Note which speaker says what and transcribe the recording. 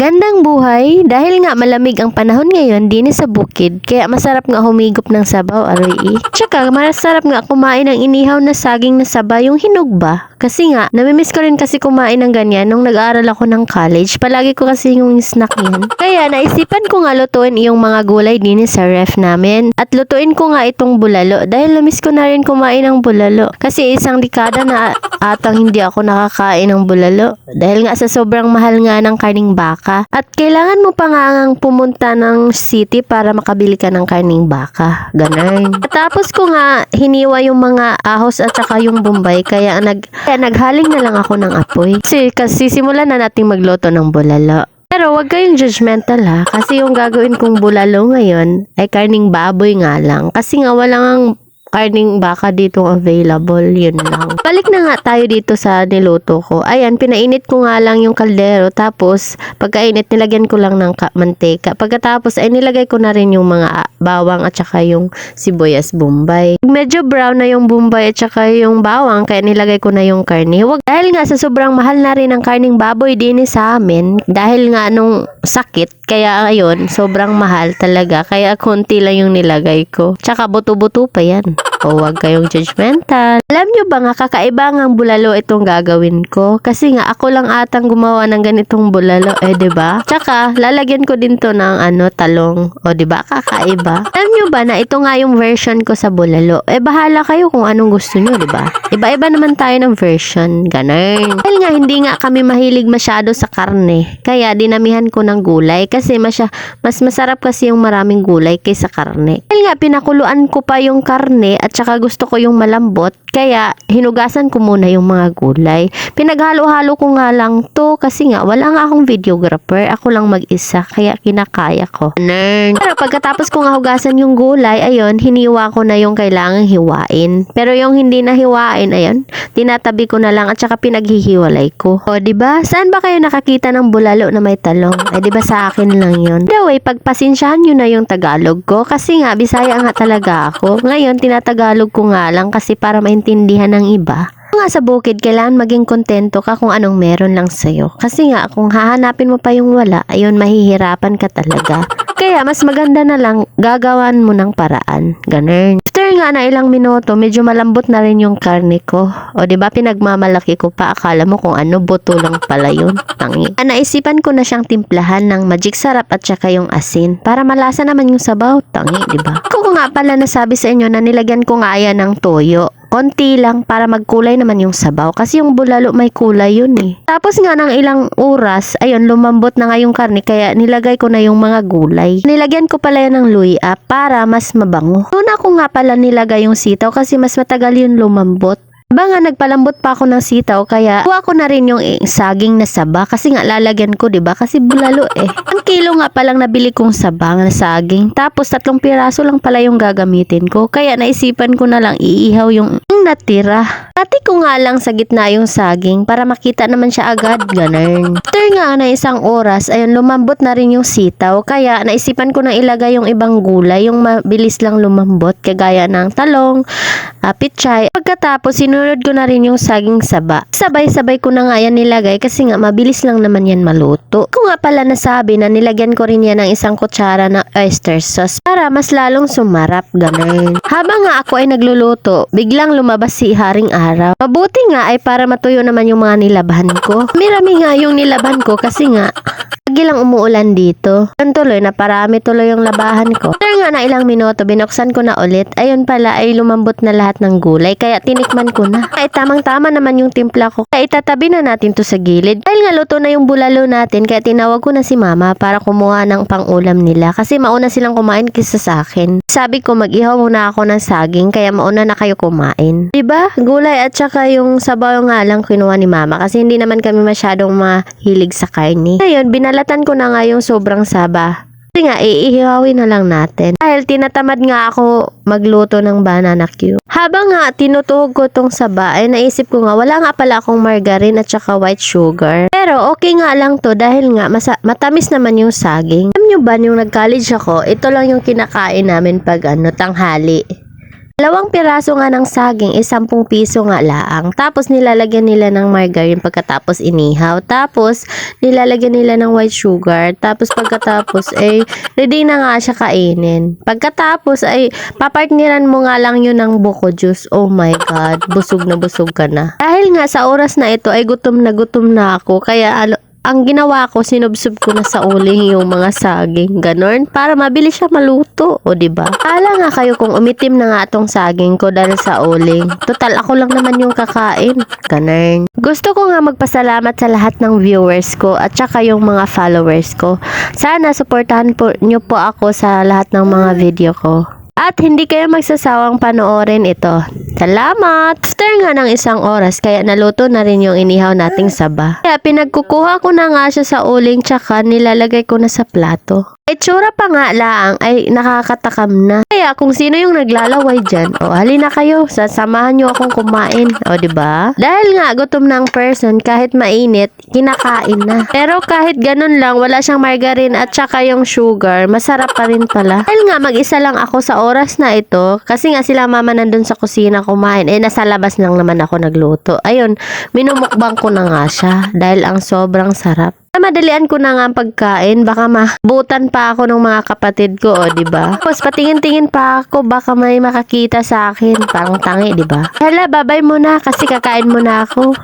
Speaker 1: Gandang buhay dahil nga malamig ang panahon ngayon din sa bukid kaya masarap nga humigop ng sabaw aroy. Tsaka masarap nga kumain ng inihaw na saging na saba yung hinog ba? Kasi nga namimiss ko rin kasi kumain ng ganyan nung nag-aaral ako ng college. Palagi ko kasi yung snack yan. Kaya naisipan ko nga lutuin yung mga gulay din sa ref namin at lutuin ko nga itong bulalo dahil namiss ko na rin kumain ng bulalo. Kasi isang dekada na atang hindi ako nakakain ng bulalo dahil nga sa sobrang mahal nga ng karning baka. At kailangan mo pa nga ngang pumunta ng city para makabili ka ng karning baka. Ganun. At tapos ko nga hiniwa yung mga ahos at saka yung bombay kaya nag kaya naghaling na lang ako ng apoy. Kasi, kasi simulan na nating magluto ng bulalo. Pero wag kayong judgmental ha. Kasi yung gagawin kong bulalo ngayon ay karning baboy nga lang. Kasi nga walang karning baka dito available. Yun lang. Balik na nga tayo dito sa niluto ko. Ayan, pinainit ko nga lang yung kaldero. Tapos, pagkainit, nilagyan ko lang ng ka- mantika. Pagkatapos, ay nilagay ko na rin yung mga bawang at saka yung sibuyas bombay. Medyo brown na yung bombay at saka yung bawang. Kaya nilagay ko na yung karne. Wag, dahil nga sa sobrang mahal na rin ang karning baboy din sa amin. Dahil nga nung sakit. Kaya ayun, sobrang mahal talaga. Kaya konti lang yung nilagay ko. Tsaka buto-buto pa yan. O wag kayong judgmental. Alam nyo ba nga kakaiba ang bulalo itong gagawin ko? Kasi nga ako lang atang gumawa ng ganitong bulalo. Eh, ba? Tsaka lalagyan ko din to ng ano, talong. O ba? Kakaiba. Alam nyo ba na ito nga yung version ko sa bulalo? Eh bahala kayo kung anong gusto nyo, ba? Iba-iba naman tayo ng version. Ganun. Dahil nga hindi nga kami mahilig masyado sa karne. Kaya dinamihan ko ng gulay kasi masya, mas masarap kasi yung maraming gulay kaysa karne. Dahil nga pinakuluan ko pa yung karne at saka gusto ko yung malambot. Kaya hinugasan ko muna yung mga gulay. Pinaghalo-halo ko nga lang to kasi nga wala nga akong videographer. Ako lang mag-isa kaya kinakaya ko. Nern. Pero pagkatapos ko nga hugasan yung gulay, ayun, hiniwa ko na yung kailangang hiwain. Pero yung hindi na hiwain, ayun, tinatabi ko na lang at saka pinaghihiwalay ko. O, di ba? Saan ba kayo nakakita ng bulalo na may talong? Eh, ba sa akin lang yun? The way, pagpasensyahan nyo na yung Tagalog ko kasi nga, Bisaya nga talaga ako. Ngayon, tinatagalog ko nga lang kasi para maintindihan ng iba. Nga sa bukid, kailangan maging kontento ka kung anong meron lang sa'yo. Kasi nga, kung hahanapin mo pa yung wala, ayun, mahihirapan ka talaga. Kaya mas maganda na lang gagawan mo ng paraan. Ganun. After nga na ilang minuto, medyo malambot na rin yung karne ko. O di ba pinagmamalaki ko pa akala mo kung ano buto lang pala yun. Tangi. Ah, naisipan ko na siyang timplahan ng magic sarap at saka yung asin para malasa naman yung sabaw. Tangi, di ba? Ko nga pala nasabi sa inyo na nilagyan ko nga yan ng toyo. Konti lang para magkulay naman yung sabaw kasi yung bulalo may kulay yun eh. Tapos nga ng ilang oras, ayun lumambot na nga yung karne kaya nilagay ko na yung mga gulay. Nilagyan ko pala yan ng luya para mas mabango. Doon ako nga pala nilagay yung sitaw kasi mas matagal yun lumambot. Ba nga nagpalambot pa ako ng sitaw kaya kuha ko na rin yung eh, saging na saba kasi nga lalagyan ko 'di ba kasi bulalo eh. Ang kilo nga palang nabili kong saba na saging tapos tatlong piraso lang pala yung gagamitin ko kaya naisipan ko na lang iihaw yung natira. Dati ko nga lang sa gitna yung saging para makita naman siya agad ganun. After nga na isang oras ayun lumambot na rin yung sitaw kaya naisipan ko na ilagay yung ibang gulay yung mabilis lang lumambot kagaya ng talong, ah, pichay. Pagkatapos, sinunod ko na rin yung saging saba. Sabay-sabay ko na nga yan nilagay kasi nga mabilis lang naman yan maluto. Ko nga pala nasabi na nilagyan ko rin yan ng isang kutsara ng oyster sauce para mas lalong sumarap, ganun. Habang nga ako ay nagluluto, biglang lumabas si Haring Araw. Mabuti nga ay para matuyo naman yung mga nilabahan ko. Mirami nga yung nilaban ko kasi nga Lagi lang umuulan dito. Yun tuloy na parami tuloy yung labahan ko. After nga na ilang minuto, binuksan ko na ulit. Ayun pala ay lumambot na lahat ng gulay. Kaya tinikman ko na. Ay tamang-tama naman yung timpla ko. Kaya itatabi na natin to sa gilid. Dahil nga luto na yung bulalo natin, kaya tinawag ko na si mama para kumuha ng pangulam nila. Kasi mauna silang kumain kisa sa akin. Sabi ko mag-ihaw muna ako ng saging, kaya mauna na kayo kumain. 'Di ba? Gulay at saka yung sabaw nga lang kinuha ni mama. Kasi hindi naman kami masyadong mahilig sa karne. Ngayon, binalatan ko na nga yung sobrang saba. Kasi nga, iihawin na lang natin. Dahil tinatamad nga ako magluto ng banana cue. Habang nga tinutuhog ko tong saba, ay naisip ko nga, wala nga pala akong margarine at saka white sugar. Pero okay nga lang to dahil nga matamis naman yung saging. Alam nyo ba, yung nag-college ako, ito lang yung kinakain namin pag ano, tanghali. Dalawang piraso nga ng saging is 10 piso nga laang. Tapos nilalagyan nila ng margarine pagkatapos inihaw. Tapos nilalagyan nila ng white sugar. Tapos pagkatapos ay ready na nga siya kainin. Pagkatapos ay papartneran mo nga lang yun ng buko juice. Oh my god, busog na busog ka na. Dahil nga sa oras na ito ay gutom na gutom na ako. Kaya ang ginawa ko, sinubsob ko na sa uling yung mga saging, ganon, para mabilis siya maluto, o ba? Ala nga kayo kung umitim na nga atong saging ko dahil sa uling. Total, ako lang naman yung kakain. Ganon. Gusto ko nga magpasalamat sa lahat ng viewers ko at saka yung mga followers ko. Sana suportahan po nyo po ako sa lahat ng mga video ko. At hindi kayo magsasawang panoorin ito. Salamat! After nga ng isang oras, kaya naluto na rin yung inihaw nating saba. Kaya pinagkukuha ko na nga siya sa uling tsaka nilalagay ko na sa plato. Itsura pa nga lang ay nakakatakam na. Kaya kung sino yung naglalaway dyan, o halina kayo, sasamahan nyo akong kumain. O di ba? Dahil nga gutom ng person, kahit mainit, kinakain na. Pero kahit ganun lang, wala siyang margarine at saka yung sugar, masarap pa rin pala. Dahil nga mag-isa lang ako sa oras na ito, kasi nga sila mama nandun sa kusina kumain, eh nasa labas lang naman ako nagluto. Ayun, minumukbang ko na nga siya dahil ang sobrang sarap. Madalian ko na nga ang pagkain, baka mabutan pa ako ng mga kapatid ko, o, di ba? Tapos patingin-tingin pa ako, baka may makakita sa akin, parang tangi, di ba? Hala, babay mo na kasi kakain mo na ako.